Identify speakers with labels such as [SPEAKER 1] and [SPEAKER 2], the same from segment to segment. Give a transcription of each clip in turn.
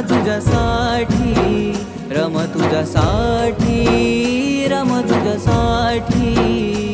[SPEAKER 1] तुझ्यासाठी रम तुझ्यासाठी रम तुझ्यासाठी.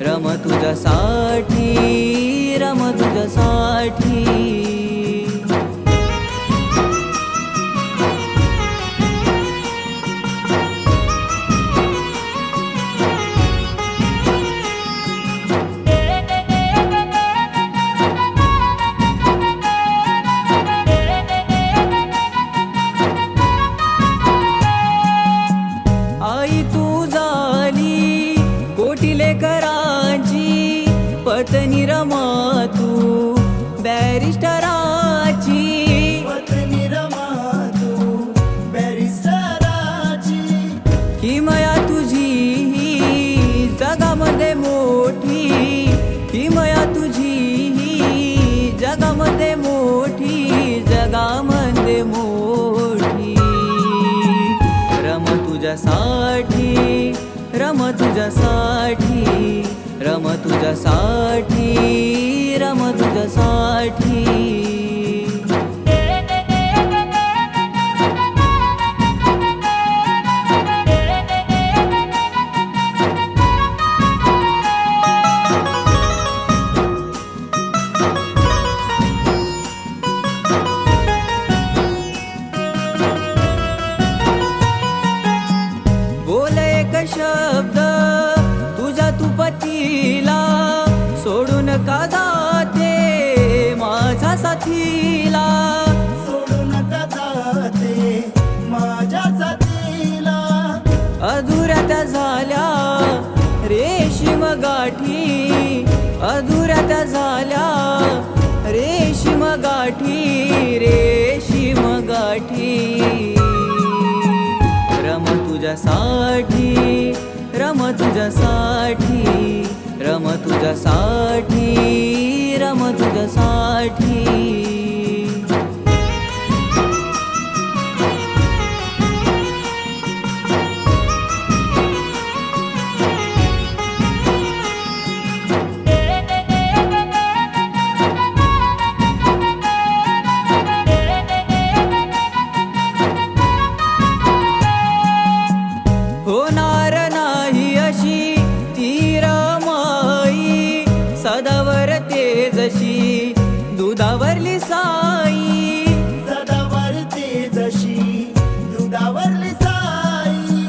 [SPEAKER 1] रम तुझ्यासाठी रम तुझ्यासाठी. पत्नी रमा तू बॅरिस्टराची.
[SPEAKER 2] पत्नी रमा तू बॅरिस्टराची
[SPEAKER 1] किमया तुझी ही जगामध्ये मोठी. किमया तुझी ही जगामध्ये मोठी जगामध्ये मोठी. रम तुझ्यासाठी रम तुझ्यासाठी रम तुझ्यासाठी रम तुझ्यासाठी. शब्द तुझ्या तू पतीला सोडून का जाते माझ्या साथीला?
[SPEAKER 2] सोडू नका जाते माझ्या साथीला?
[SPEAKER 1] अधुऱ्या त्या झाल्या रेशीम गाठी अधुऱ्या त्या झाल्या रेशीम गाठी रेशीम गाठी. रम तुझ्यासाठी रम तुझ्यासाठी रम तुझ्यासाठी रम तुझ्यासाठी. सदावर तेजशी दुधावरली साई.
[SPEAKER 2] सदावर जशी दुधावरली साई.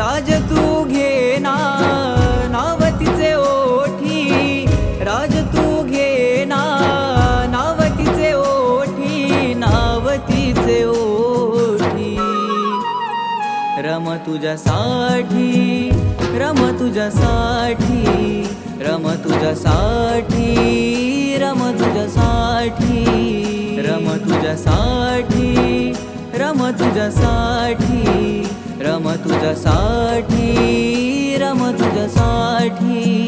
[SPEAKER 1] राज तू घेना नावतीचे ओठी. राज तू घेना नावतीचे ओठी नावतीचे ओठी. रम तुझ्यासाठी रम तुझ्यासाठी. रम तुझ्यासाठी रम तुझ्यासाठी रम तुझ्यासाठी रम तुझ्यासाठी रम तुझ्यासाठी रम तुझ्यासाठी.